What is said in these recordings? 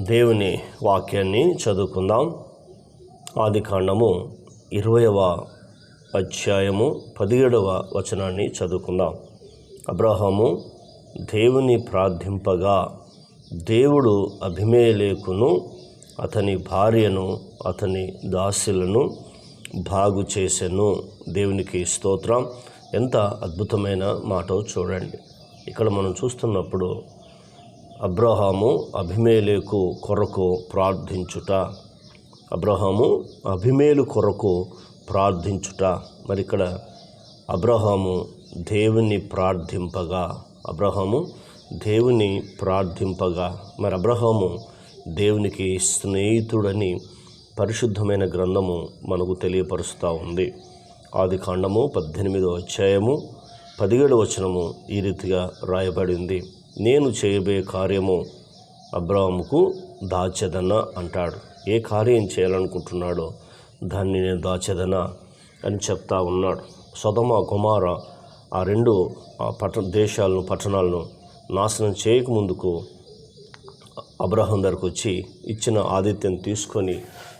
దేవుని వాక్యాన్ని చదువుకుందాం. ఆది కాండము ఇరవయవ అధ్యాయము పదిహేడవ వచనాన్ని చదువుకుందాం. అబ్రహాము దేవుని ప్రార్థింపగా దేవుడు అభిమేలేకును అతని భార్యను అతని దాసులను బాగు చేసెను. దేవునికి స్తోత్రం. ఎంత అద్భుతమైన మాట చూడండి. ఇక్కడ మనం చూస్తున్నప్పుడు అబ్రహాము అభిమేలేకు కొరకు ప్రార్థించుట. అబ్రహాము అభిమేలు కొరకు ప్రార్థించుట. మరి ఇక్కడ అబ్రహాము దేవుని ప్రార్థింపగా. అబ్రహాము దేవుని ప్రార్థింపగా. మరి అబ్రహాము దేవునికి స్నేహితుడని పరిశుద్ధమైన గ్రంథము మనకు తెలియపరుస్తూ ఉంది. ఆది కాండము పద్దెనిమిదో అధ్యాయము పదిహేడు వచనము ఈ రీతిగా రాయబడింది. నేను చేయబోయే కార్యము అబ్రాహముకు దాచెదన అంటాడు. ఏ కార్యం చేయాలనుకుంటున్నాడో దాన్ని నేను దాచెదన అని చెప్తా ఉన్నాడు. సొదమ కుమార ఆ రెండు ఆ పట్టణ దేశాలను పట్టణాలను నాశనం చేయకముందుకు అబ్రహం దగ్గరకు వచ్చి ఇచ్చిన ఆదిత్యం తీసుకొని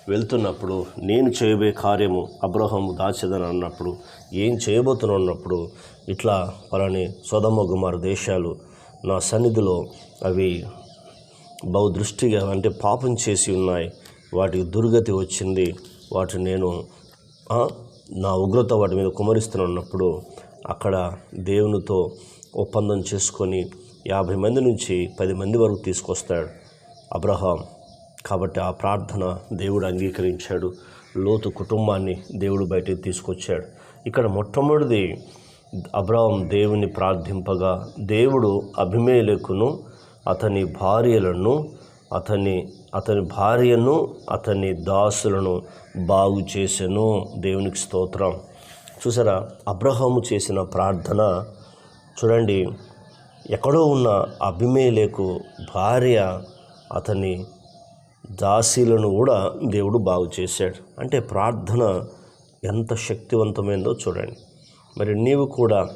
వెళ్తున్నప్పుడు నేను చేయబోయే కార్యము అబ్రహం దాచేదని అన్నప్పుడు ఏం చేయబోతున్నా అన్నప్పుడు ఇట్లా పలాని సొదమ కుమార దేశాలు నా సన్నిధిలో అవి బహు దృష్టిగా అంటే పాపం చేసి ఉన్నాయి. వాటికి దుర్గతి వచ్చింది. వాటిని నేను నా ఉగ్రత వాటి మీద కుమరిస్తున్నప్పుడు అక్కడ దేవునితో ఒప్పందం చేసుకొని యాభై మంది నుంచి పది మంది వరకు తీసుకొస్తాడు అబ్రహాం. కాబట్టి ఆ ప్రార్థన దేవుడు అంగీకరించాడు. లోతు కుటుంబాన్ని దేవుడు బయటికి తీసుకొచ్చాడు. ఇక్కడ మొట్టమొదటిది అబ్రాహం దేవుని ప్రార్థింపగా దేవుడు అభిమేలకును అతని భార్యలను అతని అతని భార్యను అతని దాసులను బాగు చేసెను. దేవునికి స్తోత్రం. చూసారా? అబ్రహాము చేసిన ప్రార్థన చూడండి ఎక్కడో ఉన్న అభిమేలకు భార్య అతని దాసీలను కూడా దేవుడు బాగు చేశాడు. అంటే ప్రార్థన ఎంత శక్తివంతమైందో చూడండి. మరి నీవు కూడా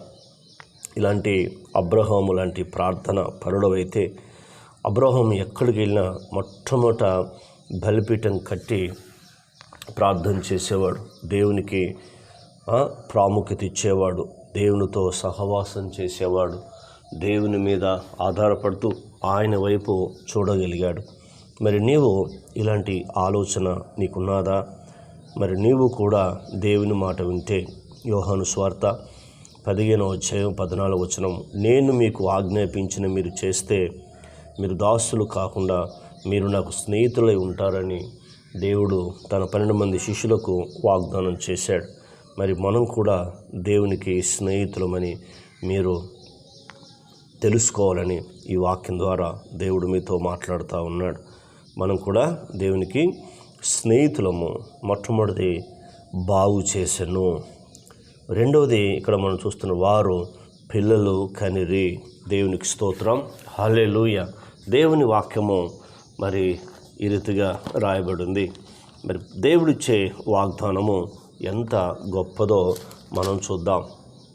ఇలాంటి అబ్రహాము లాంటి ప్రార్థన పరుడవైతే అబ్రహం ఎక్కడికి వెళ్ళినా మొట్టమొదట బలిపీఠం కట్టి ప్రార్థన చేసేవాడు. దేవునికి ప్రాముఖ్యత ఇచ్చేవాడు. దేవునితో సహవాసం చేసేవాడు. దేవుని మీద ఆధారపడుతూ ఆయన వైపు చూడగలిగాడు. మరి నీవు ఇలాంటి ఆలోచన నీకున్నదా? మరి నీవు కూడా దేవుని మాట వింటే యోహాను స్వార్త పదిహేనవ అధ్యాయం పద్నాలుగు వచనం. నేను మీకు ఆజ్ఞాపించిన మీరు చేస్తే మీరు దాసులు కాకుండా మీరు నాకు స్నేహితులై ఉంటారని దేవుడు తన పన్నెండు మంది శిష్యులకు వాగ్దానం చేశాడు. మరి మనం కూడా దేవునికి స్నేహితులమని మీరు తెలుసుకోవాలని ఈ వాక్యం ద్వారా దేవుడు మీతో మాట్లాడుతూ ఉన్నాడు. మనం కూడా దేవునికి స్నేహితులము మొట్టమొదటి బాగు చేసెను. రెండవది ఇక్కడ మనం చూస్తున్న వారు పిల్లలు కనిరి దేవునికి స్తోత్రం. హలేలుయ దేవుని వాక్యము మరి ఈ రీతిగా రాయబడింది. మరి దేవుడిచ్చే వాగ్దానము ఎంత గొప్పదో మనం చూద్దాం.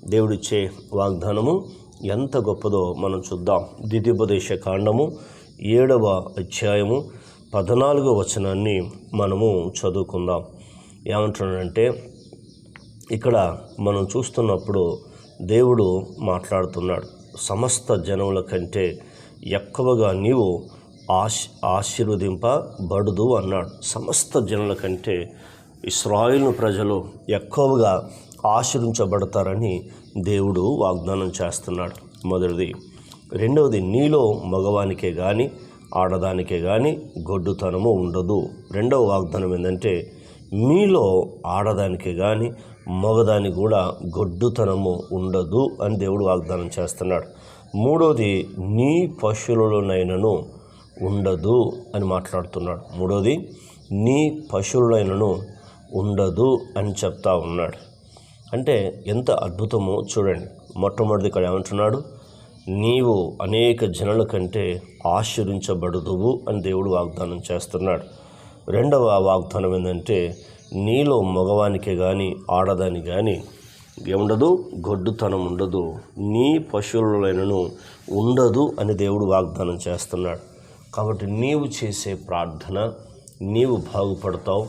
దేవుడిచ్చే వాగ్దానము ఎంత గొప్పదో మనం చూద్దాం. ద్వితీయోపదేశ కాండము ఏడవ అధ్యాయము పద్నాలుగో వచనాన్ని మనము చదువుకుందాం. ఏమంటున్నాడంటే ఇక్కడ మనం చూస్తున్నప్పుడు దేవుడు మాట్లాడుతున్నాడు. సమస్త జనముల కంటే ఎక్కువగా నీవు ఆశ్ ఆశీర్వదింపబడుదు అన్నాడు. సమస్త జనుల కంటే ఇస్రాయిల్ ప్రజలు ఎక్కువగా ఆశ్రయించబడతారని దేవుడు వాగ్దానం చేస్తున్నాడు. మొదటిది. రెండవది నీలో మగవానికే కానీ ఆడదానికే కానీ గొడ్డుతనము ఉండదు. రెండవ వాగ్దానం ఏంటంటే మీలో ఆడదానికి కానీ మగదానికి కూడా గొడ్డుతనము ఉండదు అని దేవుడు వాగ్దానం చేస్తున్నాడు. మూడోది నీ పశువులనైనను ఉండదు అని మాట్లాడుతున్నాడు. మూడోది నీ పశువులైనను ఉండదు అని చెప్తా ఉన్నాడు. అంటే ఎంత అద్భుతమో చూడండి. మొట్టమొదటి ఇక్కడ ఏమంటున్నాడు? నీవు అనేక జనుల కంటే ఆశ్రయించబడదువు అని దేవుడు వాగ్దానం చేస్తున్నాడు. రెండవ వాగ్దానం ఏంటంటే నీలో మగవానికి కానీ ఆడదానికి కానీ ఏముండదు? గొడ్డుతనం ఉండదు. నీ పశువులైనను ఉండదు అని దేవుడు వాగ్దానం చేస్తున్నాడు. కాబట్టి నీవు చేసే ప్రార్థన నీవు బాగుపడతావు.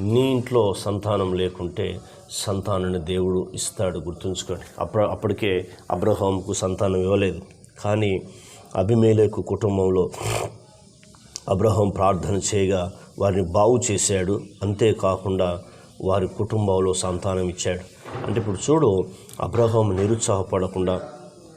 నీ ఇంట్లో సంతానం లేకుంటే సంతానాన్ని దేవుడు ఇస్తాడు. గుర్తుంచుకోండి. అప్ప అప్పటికే అబ్రహాంకు సంతానం ఇవ్వలేదు. కానీ అభిమేలేకు కుటుంబంలో అబ్రహం ప్రార్థన చేయగా వారిని బాగు చేశాడు. అంతేకాకుండా వారి కుటుంబంలో సంతానం ఇచ్చాడు. అంటే ఇప్పుడు చూడు అబ్రహం నిరుత్సాహపడకుండా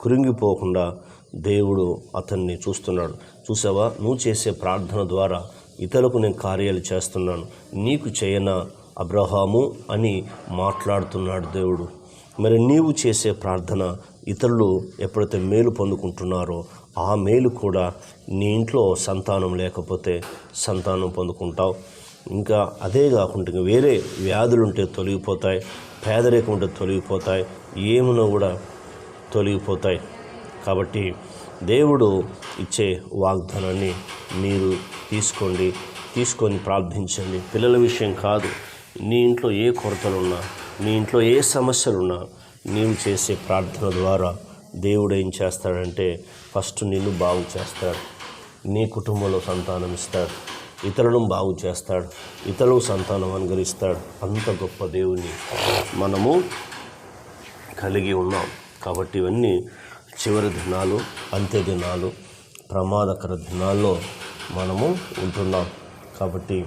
కృంగిపోకుండా దేవుడు అతన్ని చూస్తున్నాడు. చూసావా? నువ్వు చేసే ప్రార్థన ద్వారా ఇతరులకు నేను కార్యాలు చేస్తున్నాను. నీకు చేయనా అబ్రహాము అని మాట్లాడుతున్నాడు దేవుడు. మరి నీవు చేసే ప్రార్థన ఇతరులు ఎప్పుడైతే మేలు పొందుకుంటున్నారో ఆ మేలు కూడా నీ ఇంట్లో సంతానం లేకపోతే సంతానం పొందుకుంటావు. ఇంకా అదే కాకుండా ఇంకా వేరే వ్యాధులు ఉంటే తొలగిపోతాయి పేదరికం ఉంటే తొలగిపోతాయి ఏమునో కూడా తొలగిపోతాయి. కాబట్టి దేవుడు ఇచ్చే వాగ్దానాన్ని మీరు తీసుకోండి తీసుకొని ప్రార్థించండి. పిల్లల విషయం కాదు నీ ఇంట్లో ఏ కొరతలు ఉన్నా నీ ఇంట్లో ఏ సమస్యలు ఉన్నా నీవు చేసే ప్రార్థన ద్వారా దేవుడు ఏం చేస్తాడంటే ఫస్ట్ నిన్ను బాగు చేస్తాడు నీ కుటుంబంలో సంతానం ఇస్తాడు ఇతరులను బాగు చేస్తాడు ఇతరులకు సంతానం అనుగరిస్తాడు అంత గొప్ప దేవుని మనము కలిగి ఉన్నాం. కాబట్టి ఇవన్నీ చివరి దినాలు అంత్య దినాలు ప్రమాదకర దినాల్లో మనము ఉంటున్నాం. కాబట్టి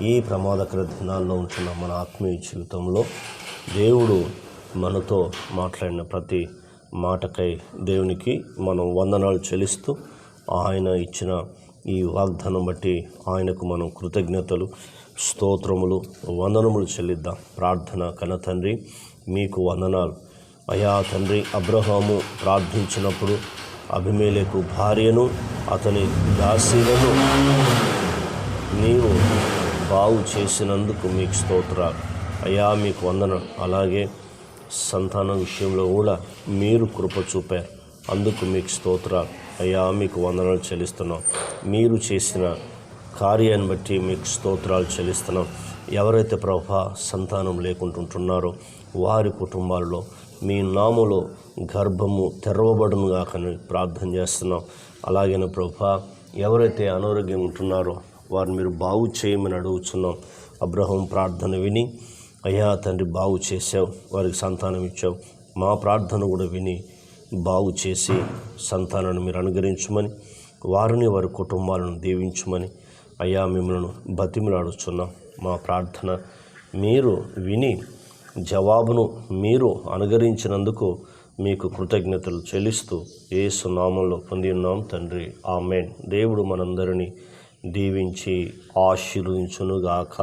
ఈ ప్రమాదకర దినాల్లో ఉంటున్న మన ఆత్మీయ జీవితంలో దేవుడు మనతో మాట్లాడిన ప్రతి మాటకై దేవునికి మనం వందనాలు చెల్లిస్తూ ఆయన ఇచ్చిన ఈ వాగ్దానం బట్టి ఆయనకు మనం కృతజ్ఞతలు స్తోత్రములు వందనములు చెల్లిద్దాం. ప్రార్థన కన తండ్రి మీకు వందనాలు. అయా తండ్రి అబ్రహాము ప్రార్థించినప్పుడు అభిమేలకు భార్యను అతని దాసీలను నీవు బాగు చేసినందుకు మీకు స్తోత్రాలు. అయ్యా మీకు వందన అలాగే సంతానం విషయంలో కూడా మీరు కృప చూపారు. అందుకు మీకు స్తోత్రాలు. అయ్యా మీకు వందనాలు చెల్లిస్తున్నాం. మీరు చేసిన కార్యాన్ని బట్టి మీకు స్తోత్రాలు చెల్లిస్తున్నాం. ఎవరైతే ప్రభా సంతానం లేకుంటుంటున్నారో వారి కుటుంబాల్లో మీ నాములో గర్భము తెరవబడును కాకని ప్రార్థన చేస్తున్నాం. అలాగే ప్రభా ఎవరైతే అనారోగ్యం ఉంటున్నారో వారిని మీరు బాగు చేయమని అడుగుతున్నాం అబ్రహం ప్రార్థన విని అయ్యా తండ్రి బాగు చేసావు వారికి సంతానం ఇచ్చావు. మా ప్రార్థన కూడా విని బాగు చేసి సంతానాన్ని మీరు అనుగ్రహించమని వారిని వారి కుటుంబాలను దీవించమని అయ్యా మిమ్మల్ని బతిమలాడుచున్నాం. మా ప్రార్థన మీరు విని జవాబును మీరు అనుగరించినందుకు మీకు కృతజ్ఞతలు చెల్లిస్తూ ఏసు నామంలో పొంది ఉన్నాం తండ్రి. ఆమెన్. దేవుడు మనందరినీ దీవించి ఆశీర్వదించునుగాక.